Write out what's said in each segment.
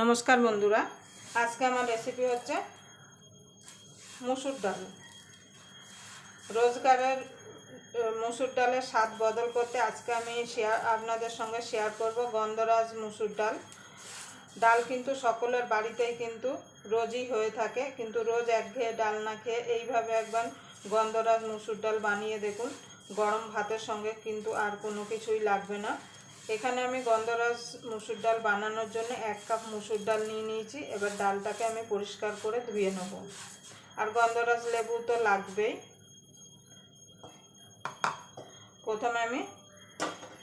নমস্কার বন্ধুরা, আজকে আমার রেসিপি হচ্ছে মুসুর ডাল। রোজগারের মুসুর ডালের স্বাদ বদল করতে আজকে আমি শেয়ার আপনাদের সঙ্গে শেয়ার করব গন্ধরাজ মুসুর ডাল। ডাল কিন্তু সকলের বাড়িতেই কিন্তু রোজই হয়ে থাকে, কিন্তু রোজ একঘেয়ে ডাল না খেয়ে এইভাবে একবার গন্ধরাজ মুসুর ডাল বানিয়ে দেখুন। গরম ভাতের সঙ্গে কিন্তু আর কোনো কিছুই লাগবে না। এখানে আমি গন্ধরাজ মুসুর ডাল বানানোর জন্য এক কাপ মুসুর ডাল নিয়ে নিয়েছি। এবার ডালটাকে আমি পরিষ্কার করে ধুয়ে নেব। আর গন্ধরাজ লেবু তো লাগবেই। প্রথমে আমি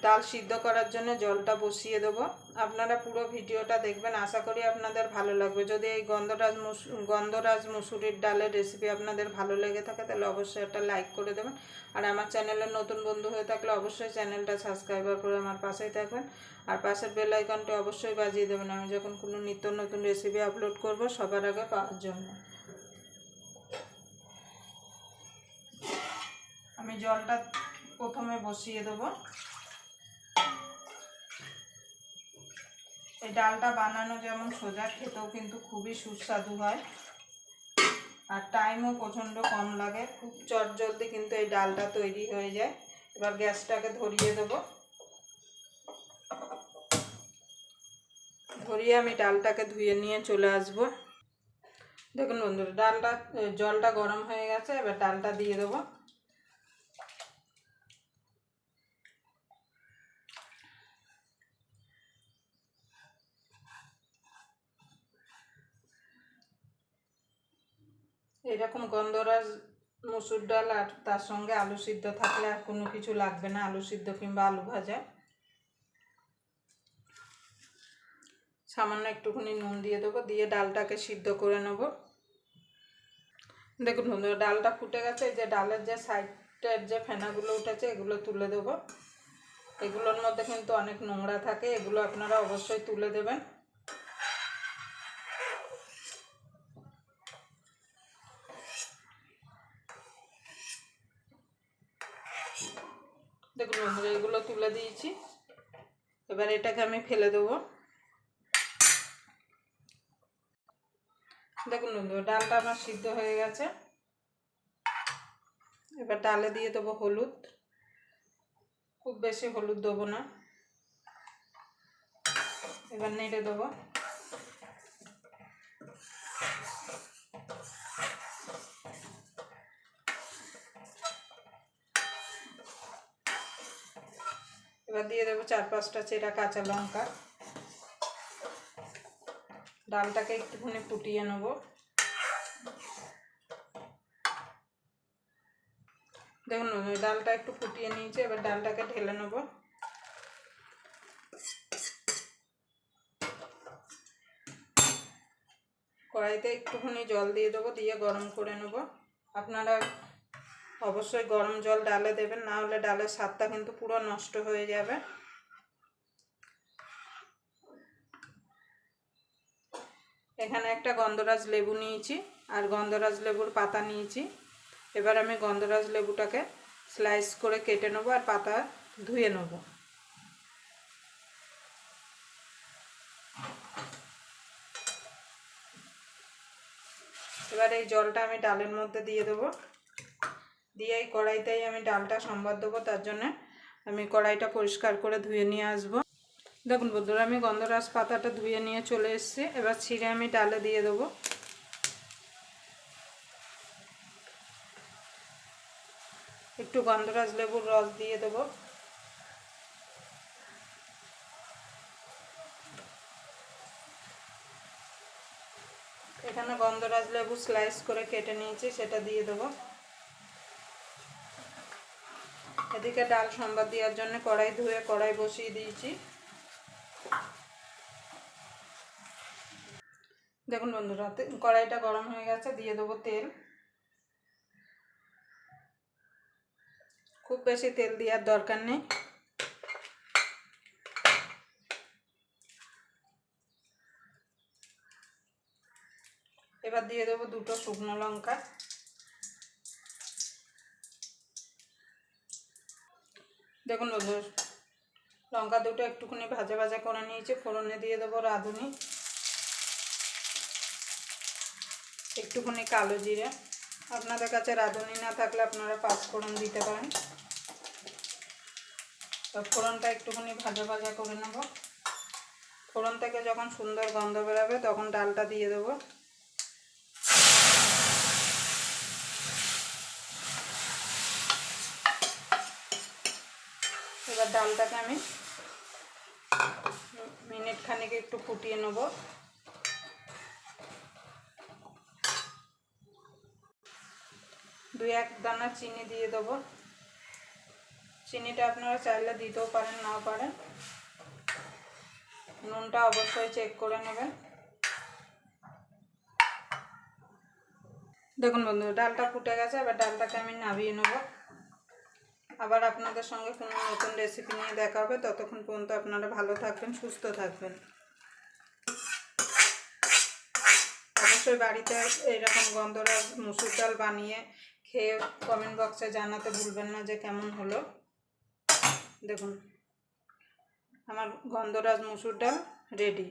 ডাল সিদ্ধ করার জন্য জলটা বসিয়ে দেবো। আপনারা পুরো ভিডিওটা দেখবেন। আশা করি আপনাদের ভালো লাগবে। যদি এই গন্ধরাজ মুসু, গন্ধরাজ মুসুরির ডালের রেসিপি আপনাদের ভালো লেগে থাকে, তাহলে অবশ্যই একটা লাইক করে দেবেন। আর আমার চ্যানেলের নতুন বন্ধু হয়ে থাকলে অবশ্যই চ্যানেলটা সাবস্ক্রাইবার করে আমার পাশেই থাকবেন। আর পাশের বেল আইকনটা অবশ্যই বাজিয়ে দেবেন। আমি যখন কোনো নিত্য নতুন রেসিপি আপলোড করব সবার আগে পাওয়ার জন্য। আমি জলটা প্রথমে বসিয়ে দেবো। এই ডালটা বানানো যেমন সোজা, খেতেও কিন্তু খুবই সুস্বাদু হয়। আর টাইমও প্রচণ্ড কম লাগে। খুব চটজলদি কিন্তু এই ডালটা তৈরি হয়ে যায়। এবার গ্যাসটাকে ধরিয়ে দেবো। ধরিয়ে আমি ডালটাকে ধুয়ে নিয়ে চলে আসব। দেখুন বন্ধুরা, ডালটা, জলটা গরম হয়ে গেছে, এবার ডালটা দিয়ে দেবো। এরকম গন্ধরাজ মুসুর ডাল আর তার সঙ্গে আলু সিদ্ধ থাকলে আর কোনো কিছু লাগবে না, আলু সিদ্ধ কিংবা আলু ভাজা। সামান্য একটুখানি নুন দিয়ে দেবো, দিয়ে ডালটাকে সিদ্ধ করে নেব। দেখুন বন্ধুরা, ডালটা ফুটে গেছে যে ডালের যে সাইডের যে ফেনাগুলো উঠেছে, এগুলো তুলে দেবো। এগুলোর মধ্যে কিন্তু অনেক নোংরা থাকে, এগুলো আপনারা অবশ্যই তুলে দেবেন। দেখুন বন্ধুরা, এগুলো তুলে দিয়েছি। এবার এটাকে আমি ফেলে দেবো। দেখুন বন্ধুরা, ডালটা আমার সিদ্ধ হয়ে গেছে। এবার ডালে দিয়ে দেবো হলুদ। খুব বেশি হলুদ দেবো না। এবার নেড়ে দেবো। এবার দিয়ে দেবো চার পাঁচটা চেরা কাঁচা লঙ্কা। ডালটাকে একটুখানি ফুটিয়ে নেব। দেখুন, ডালটা একটু ফুটিয়ে নিয়েছে, এবার ডালটাকে ঢেলে নেব। কড়াইতে একটুখানি জল দিয়ে দেবো, দিয়ে গরম করে নেব। আপনারা অবশ্যই গরম জল ডালে দেবেন, না হলে ডালের স্বাদটা কিন্তু পুরো নষ্ট হয়ে যাবে। এখানে একটা গন্ধরাজ লেবু নিয়েছি, আর গন্ধরাজ লেবুর পাতা নিয়েছি। এবার আমি গন্ধরাজ লেবুটাকে স্লাইস করে কেটে নেব আর পাতা ধুয়ে নেব। এবার এই জলটা আমি ডালের মধ্যে দিয়ে দেবো। দিয়ে এই কড়াইতেই আমি ডালটা সম্বাদ দেবো, তার জন্য আমি কড়াইটা পরিষ্কার করে ধুয়ে নিয়ে আসব। দেখুন বন্ধুরা, আমি গন্ধরাজ পাতাটা ধুয়ে নিয়ে চলে এসেছি। এবার ছিঁড়ে আমি ডালে দিয়ে দেবো। একটু গন্ধরাজ লেবুর রস দিয়ে দেবো। এখানে গন্ধরাজ লেবু স্লাইস করে কেটে নিয়েছি, সেটা দিয়ে দেবো। এদিকে ডাল সম্বাদ দেওয়ার জন্য কড়াই ধুয়ে কড়াই বসিয়ে দিয়েছি। দেখুন বন্ধুরা কড়াইটা গরম হয়ে গেছে, দিয়ে দেবো তেল। খুব বেশি তেল দেওয়ার দরকার নেই। এবার দিয়ে দেবো দুটো শুকনো লঙ্কা। দেখুন বন্ধুরা লঙ্কা দুটো একটুখানি ভাজা ভাজা করে নিয়েছি, ফোড়নে দিয়ে দেবো রাঁধুনি। একটুখানি কালো জিরে। আপনাদের কাছে রাঁধুনি না থাকলে আপনারা পাঁচ ফোড়ন দিতে পারেন। তো ফোড়নটা একটুখানি ভাজা ভাজা করে নেব। ফোড়ন থেকে যখন সুন্দর গন্ধ বেরোবে, তখন ডালটা দিয়ে দেবো। ডালটাকে আমি মিনিট খানিক একটু ফুটিয়ে নেব। দুই এক দানা চিনি দিয়ে দেবো। চিনিটা আপনারা চাইলে দিতেও পারেন, নাও পারেন। নুনটা অবশ্যই চেক করে নেবেন। দেখুন বন্ধু ডালটা ফুটে গেছে, এবার ডালটাকে আমি নামিয়ে নেব। আবার আপনাদের সঙ্গে কোনো নতুন রেসিপি নিয়ে দেখা হবে। ততক্ষণ পর্যন্ত আপনারা ভালো থাকবেন, সুস্থ থাকবেন। অবশ্যই বাড়িতে এইরকম গন্ধরাজ মুসুর ডাল বানিয়ে খেয়ে কমেন্ট বক্সে জানাতে ভুলবেন না যে কেমন হলো। দেখুন, আমার গন্ধরাজ মুসুর ডাল রেডি